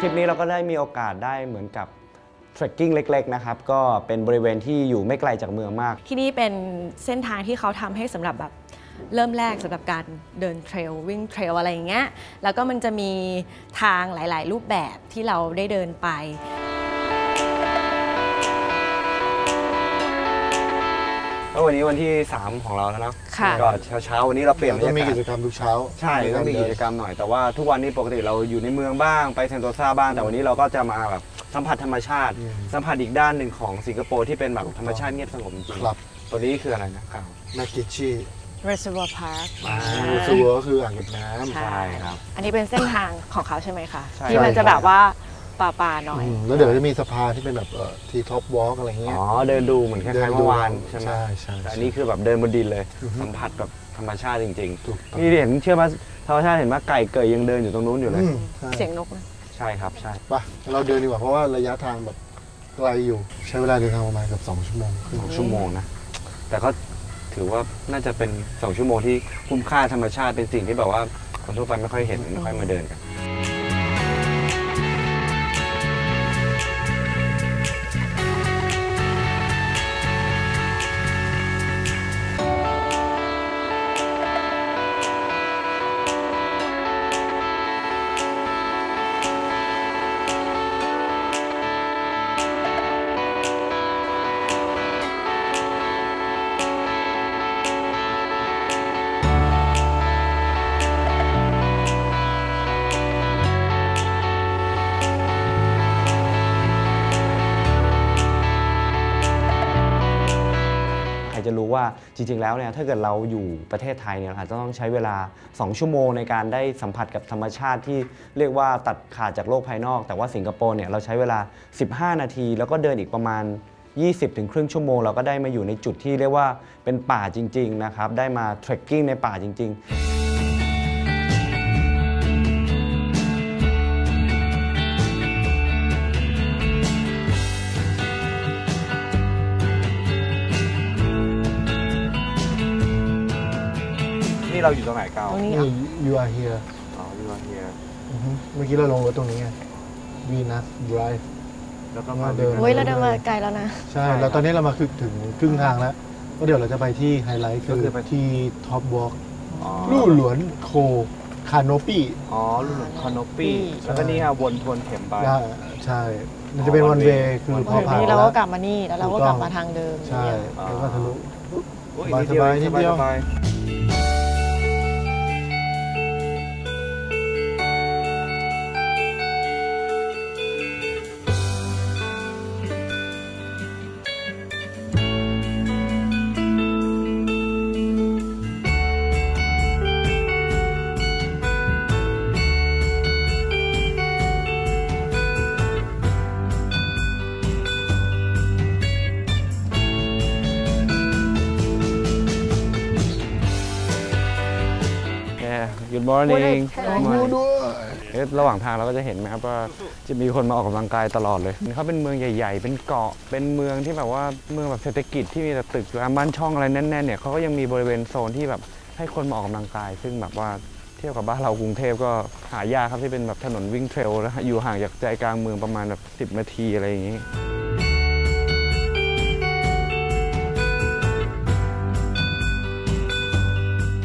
ทริปนี้เราก็ได้มีโอกาสได้เหมือนกับเทรคกิ้งเล็กๆนะครับก็เป็นบริเวณที่อยู่ไม่ไกลจากเมืองมาก ที่นี่เป็นเส้นทางที่เขาทำให้สำหรับแบบเริ่มแรกสำหรับการเดินเทรลวิ่งเทรลอะไรอย่างเงี้ยแล้วก็มันจะมีทางหลาย ๆ รูปแบบที่เราได้เดินไป แล้ววันนี้วันที่ 3 ของเราแล้วเนาะค่ะ ก็เช้าๆวันนี้เราเปลี่ยนบรต้รองมียากากิศจกรรมทุกเช้าใช่ต้องมีกิจกรรมหน่อยแต่ว่าทุกวันนี้ปกติเราอยู่ในเมืองบ้างไปเซนโตซาบ้างแต่วันนี้เราก็จะมาแบบสัมผัสธรรมชาติอืมสัมผัสอีกด้านหนึ่งของสิงคโปร์ที่เป็นแบบธรรมชาติเงียบสงบจริงๆครับตัวนี้คืออะไรนะกาวนากิชิ Reservoir Park อ่าซัวก็คืออ่างเก็บน้ำ ใช่ครับ อันนี้เป็นเส้นทางของเขาใช่ไหมคะ ใช่ที่มันจะแบบว่า ป่าป่าๆหน่อย อืมแล้วเดี๋ยวจะมีสะพานที่เป็นแบบเอ่อที่ท็อปวอล์กอะไรเงี้ย อ๋อเดินดูเหมือนคล้ายๆเมื่อวานใช่ไหมใช่ใช่แต่อันนี้คือแบบเดินบนดินเลยอือฮึสัมผัสแบบธรรมชาติจริงถูกๆต้องนี่เห็นเชื่อว่าธรรมชาติเห็นว่าไก่เกยยังเดินอยู่ตรงนู้นอยู่เลย อืมใช่เสียงนกนะใช่ครับใช่ ไปเราเดินดีกว่าเพราะว่าระยะทางแบบไกลอยู่ใช้เวลาเดินทางประมาณเกือบ2ชั่วโมงครึ่ง สองชั่วโมงนะ แต่ก็ถือว่าน่าจะเป็นสองชั่วโมงที่คุ้มค่าธรรมชาติเป็นสิ่งที่แบบว่าคนทั่วไปไม่ค่อยเห็นไม่ค่อยมาเดินกัน ว่าจริงๆแล้วเนี่ยถ้าเกิดเราอยู่ประเทศไทยเนี่ยอาจจะต้องใช้เวลา 2 ชั่วโมงในการได้สัมผัสกับธรรมชาติที่เรียกว่าตัดขาดจากโลกภายนอก แต่ว่าสิงคโปร์เนี่ยเราใช้เวลา 15 นาที แล้วก็เดินอีกประมาณ 20ถึงครึ่งชั่วโมงเราก็ได้มาอยู่ในจุดที่เรียกว่าเป็นป่าจริง ๆ นะครับ ได้มาเทรคกิ้งในป่าจริง ๆ นี่เราอยู่ตรงไหนเกาตรงนี้นี่อะ you are here อ๋ออยู่เฮียอือฮึเมื่อกี้เราลงรถตรงนี้ไง Venus Drive แล้วก็มามาเดิเดินนเฮ้ยเราเดินมาไกลแล้วนะใช่ใช่ แล้วตอนนี้เรามาคือถึงครึ่งทางแล้ว ก็เดี๋ยวเราจะไปที่ไฮไลท์ก็คืคืออไป ที่ท็อปวอล์กอ๋อลู่หลวนโคคาโนปี้อ๋อรุ่นคอนโนปี้แล้วก็นี่ฮะวนทวนเข็มไป ใช่ มันจะเป็นอ๋อวัน one เว way คือ one พอ way ผ่านนี่แล้เราวก็กลับมานี่แล้วเราก็ถูกกต้ลัอบงมาทางเดิมใช่เนี่ยแล้วก็ทะลุโอ้ยสบายๆนิดนิดเดียวสบายๆ Good morning ดูด้วยเอ๊ะระหว่างทางเราก็จะเห็นไหมครับว่าจะมีคนมาออกกำลังกายตลอดเลยเขาเป็นเมืองใหญ่ ๆ เป็นเกาะ เป็นเมืองที่แบบว่าเมืองแบบเศรษฐกิจที่มีแต่ตึกรามบ้านช่องอะไรแน่นๆเนี่ยเขาก็ยังมีบริเวณโซนที่แบบให้คนมาออกกำลังกาย ซึ่งแบบว่าเทียบกับบ้านเรากรุงเทพก็หายากครับที่เป็นแบบถนนวิ่งเทรลแล้วอยู่ห่างจากใจกลางเมืองประมาณแบบ10 นาทีอะไรอย่างนี้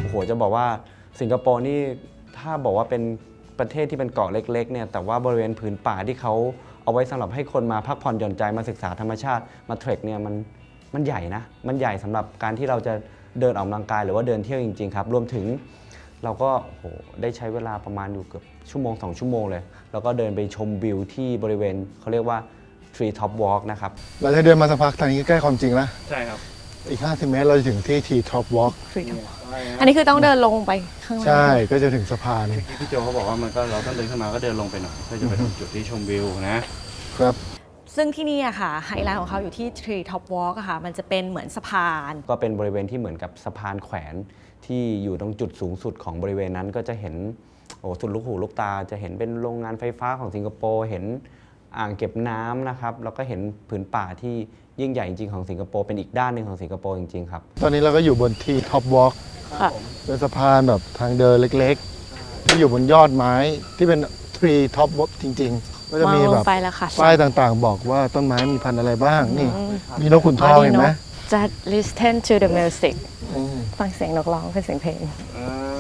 โอ้โหจะบอกว่า สิงคโปร์นี่ถ้าบอกว่าเป็นประเทศที่เป็นเกาะเล็กๆเนี่ยแต่ว่าบริเวณผืนป่าที่เขาเอาไว้สำหรับให้คนมาพักผ่อนหย่อนใจมาศึกษาธรรมชาติมาเทรคเนี่ยมันมันใหญ่นะมันใหญ่สำหรับการที่เราจะเดินออกกำลังกายหรือว่าเดินเที่ยวจริง ๆ ครับรวมถึงเราก็โอ้โหได้ใช้เวลาประมาณอยู่เกือบชั่วโมง 2 ชั่วโมงเลย แล้วก็เดินไปชมวิวที่บริเวณเขาเรียกว่า Tree Top Walk นะครับเราจะเดินมาสักพักทางนี้ใกล้ความจริงแล้วใช่ครับ อีก 50 เมตรเราจะถึงที่ทีท็อปวอล์ก อันนี้คือต้องเดินลงไปข้างล่าง ใช่ก็จะถึงสะพานที่พี่โจเขาบอกว่ามันก็เราต้องเดินขึ้นมาก็เดินลงไปหน่อยเพื่อจะไปถึงจุดที่ชมวิวนะครับ ซึ่งที่นี่อะค่ะไฮไลท์ของเขาอยู่ที่ Tree Top Walk อะค่ะมันจะเป็นเหมือนสะพาน ก็เป็นบริเวณที่เหมือนกับสะพานแขวนที่อยู่ตรงจุดสูงสุดของบริเวณนั้นก็จะเห็นโอ้สุดลูกหูลูกตาจะเห็นเป็นโรงงานไฟฟ้าของสิงคโปร์เห็นอ่างเก็บน้ำนะครับแล้วก็เห็นผืนป่าที่ยิ่งใหญ่จริงๆของสิงคโปร์เป็นอีกด้านหนึ่งของสิงคโปร์จริงๆครับ ตอนนี้เราก็อยู่บนที่ท็อปวอล์ก ค่ะ เป็นสะพานแบบทางเดินเล็กๆ ที่อยู่บนยอดไม้ที่เป็นทรีท็อปวอล์กจริงก็จะมองมีลแบงบไปแล้วค่ะป้ายต่างๆ บอกว่าต้นไม้มีพันธุ์อะไรบ้างนี่อืมมีนกขุนทองเห็นไหมจะ listen to the music อืมฟังเสียงนกร้องเป็นเสียงเพลงอ่า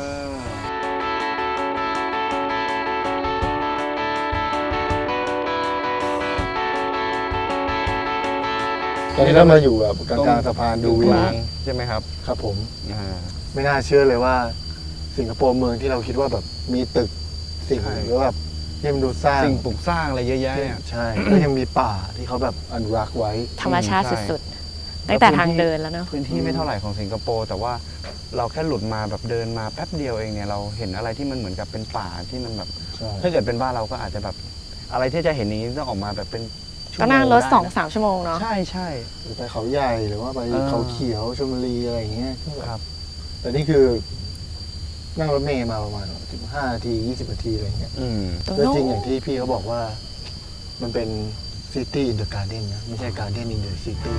ตอนนี้เรามาอยู่แบบกลางๆสะพานดูวิวกลางใช่ไหมครับ ครับผมอ่า ไม่น่าเชื่อเลยว่า สิงคโปร์เมืองที่เราคิดว่าแบบมีตึกสิ่งใช่ หรือว่าแบบที่มันดูสร้างสิ่งปลูกสร้างอะไรเยอะแยะเนี่ย ใช่ก็ยังมีป่าที่เขาแบบอนุรักษ์ไว้ ธรรมชาติใช่ สุดๆ ตั้งแต่ทางเดินแล้วเนาะ พื้นที่ไม่เท่าไหร่ของสิงคโปร์แต่ว่าเราแค่หลุดมาแบบเดินมาแป๊บเดียวเองเนี่ยเราเห็นอะไรที่มันเหมือนกับเป็นป่าที่มันแบบ ใช่ถ้าเกิดเป็นบ้านเราก็อาจจะแบบ อะไรที่จะเห็นนี้ต้องออกมาแบบเป็นชั่วก็โมนั่งรถได้สองสามชั่วโมงเนาะ ใช่ใช่ หรือไปเขาใหญ่หรือว่าไปเออ เขาเขียวชลบุรีอะไรอย่างเงี้ยที่แบบครับ แต่นี่คือนั่งรถเมย์มาประมาณสิบห้านาทียี่สิบนาทีอะไรอย่างเงี้ยอืมแล้วจริงอย่างที่พี่เขาบอกว่า มันเป็นซิตี้อินเดอะการ์เด้นนะ ไม่ใช่การ์เด้นอินเดอะซิตี้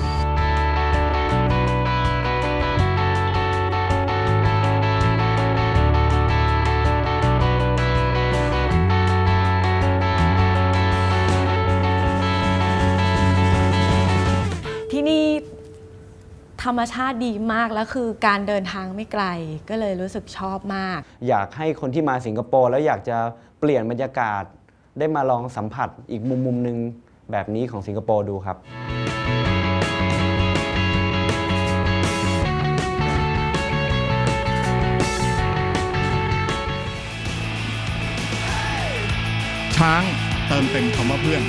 รรมชาติดีมากแล้วคือการเดินทางไม่ไกลก็เลยรู้สึกชอบมาก อยากให้คนที่มาสิงคโปร์แล้วอยากจะเปลี่ยนบรรยากาศ ได้มาลองสัมผัสอีกมุมมุมหนึ่งแบบนี้ของสิงคโปร์ดูครับช้างเติมเต็มคำว่าเพื่อน